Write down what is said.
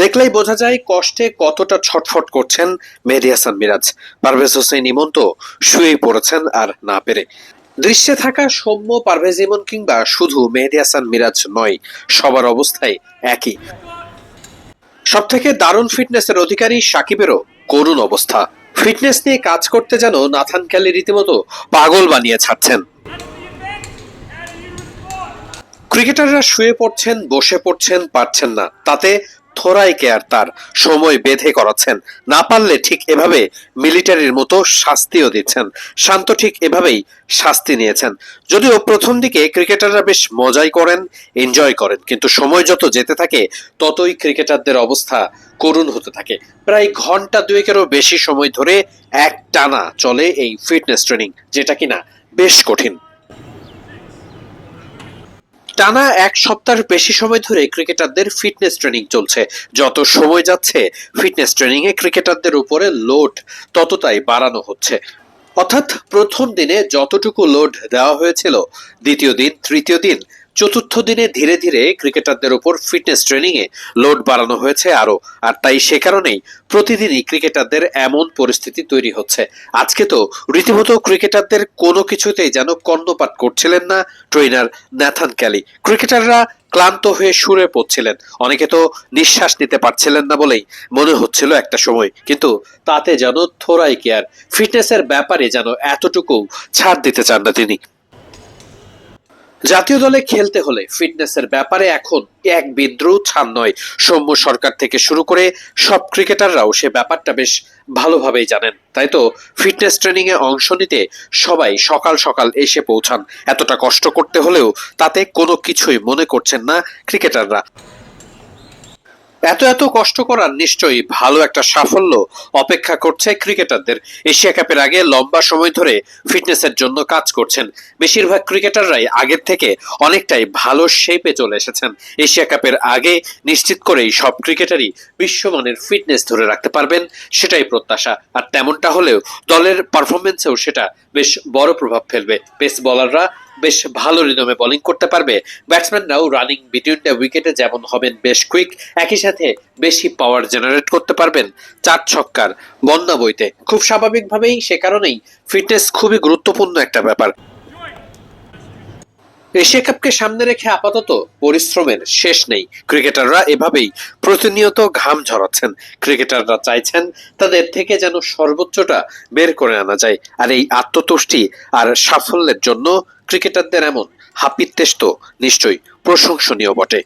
দেখলেই বোঝা যায় কষ্টে কতটা ছটফট করছেন মেহেদি মিরাজ। পারভেজ হোসেন ইমন তো শুয়েই পড়েছেন আর না পেরে। দৃশ্যে থাকা সৌম্য, পারভেজ ইমন কিংবা শুধু মেহেদি হাসান মিরাজ নয়, সবার অবস্থায় একই। সব থেকে দারুণ ফিটনেসের অধিকারী সাকিবেরও করুণ অবস্থা। ফিটনেস নিয়ে কাজ করতে যেন নাথান ক্যালি রীতিমতো পাগল বানিয়ে ছাড়ছেন। ক্রিকেটাররা শুয়ে পড়ছেন, বসে পড়ছেন, পারছেন না। তাতে থোড়াই কেয়ার তার সময় বেঁধে করাচ্ছেন। না পারলে ঠিক এভাবে মিলিটারির মতো শাস্তিও দিচ্ছেন। শান্ত ঠিক এভাবেই শাস্তি নিয়েছেন। যদিও প্রথম দিকে ক্রিকেটাররা বেশ মজাই করেন, এনজয় করেন, কিন্তু সময় যত যেতে থাকে, ততই ক্রিকেটারদের অবস্থা করুণ হতে থাকে। প্রায় ঘণ্টা দুয়েকেরও বেশি সময় ধরে এক টানা চলে এই ফিটনেস ট্রেনিং, যেটা কিনা বেশ কঠিন। টানা এক সপ্তাহের বেশি সময় ধরে ক্রিকেটারদের ফিটনেস ট্রেনিং চলছে। যত সময় যাচ্ছে, ফিটনেস ট্রেনিং এ ক্রিকেটারদের উপরে লোড ততটাই বাড়ানো হচ্ছে। অর্থাৎ প্রথম দিনে যতটুকু লোড দেওয়া হয়েছিল, দ্বিতীয় দিন, তৃতীয় দিন চতুর্থ দিনে ধীরে ধীরে ক্রিকেটারদের উপর ফিটনেস ট্রেনিং এ লোড বাড়ানো হয়েছে আরও আর তাই সে কারণেই প্রতিদিনই ক্রিকেটারদের এমন পরিস্থিতি তৈরি হচ্ছে। আজকে তো রীতিমতো ক্রিকেটারদের কোনো কিছুতেই যেন কর্ণপাত করছিলেন না ট্রেনার ন্যাথান ক্যালি। ক্রিকেটাররা ক্লান্ত হয়ে সুরে পড়ছিলেন। অনেকে তো নিঃশ্বাস নিতে পারছিলেন না বলেই মনে হচ্ছিল একটা সময়। কিন্তু তাতে যেন থোড়াই কেয়ার, ফিটনেসের ব্যাপারে যেন এতটুকু ছাড় দিতে চান না তিনি। জাতীয় দলে খেলতে হলে ফিটনেসের ব্যাপারে এখন এক বিদ্রোহ ছান নয়। সৌম্য সরকার থেকে শুরু করে সব ক্রিকেটাররাও সে ব্যাপারটা বেশ ভালোভাবেই জানেন। তাই তো, ফিটনেস ট্রেনিং এ অংশ নিতে সবাই সকাল সকাল এসে পৌঁছান। এতটা কষ্ট করতে হলেও তাতে কোনো কিছুই মনে করছেন না ক্রিকেটাররা। এত এত কষ্ট করার নিশ্চয়ই ভালো একটা সাফল্য অপেক্ষা করছে ক্রিকেটারদের। এশিয়া কাপের আগে লম্বা সময় ধরে ফিটনেসের জন্য কাজ করছেন। বেশিরভাগ ক্রিকেটাররাই আগের থেকে অনেকটাই ভালো শেপে চলে এসেছেন। এশিয়া কাপের আগে নিশ্চিত করেই সব ক্রিকেটারই বিশ্বমানের ফিটনেস ধরে রাখতে পারবেন, সেটাই প্রত্যাশা। আর তেমনটা হলেও দলের পারফরমেন্সেও সেটা বেশ বড় প্রভাব ফেলবে। পেস বলাররা বেশ ভালো রিদমে বোলিং করতে পারবে। ব্যাটসম্যানরাও রানিং বিটুইন দ্য উইকেটে যেমন হবেন বেশ কুইক একই সাথে বেশি পাওয়ার জেনারেট করতে পারবেন চার ছক্কার বন্যা বইতে। খুব স্বাভাবিকভাবেই সে কারণেই ফিটনেস খুবই গুরুত্বপূর্ণ একটা ব্যাপার। এশিয়া কাপকে সামনে রেখে আপাতত পরিশ্রমের শেষ নেই। ক্রিকেটাররা এভাবেই প্রতিনিয়ত ঘাম ঝরাচ্ছেন। ক্রিকেটাররা চাইছেন তাদের থেকে যেন সর্বোচ্চটা বের করে আনা যায়। আর এই আত্মতুষ্টি আর সাফল্যের জন্য ক্রিকেটারদের এমন হাপিত্তেশ তো নিশ্চয়ই প্রশংসনীয় বটে।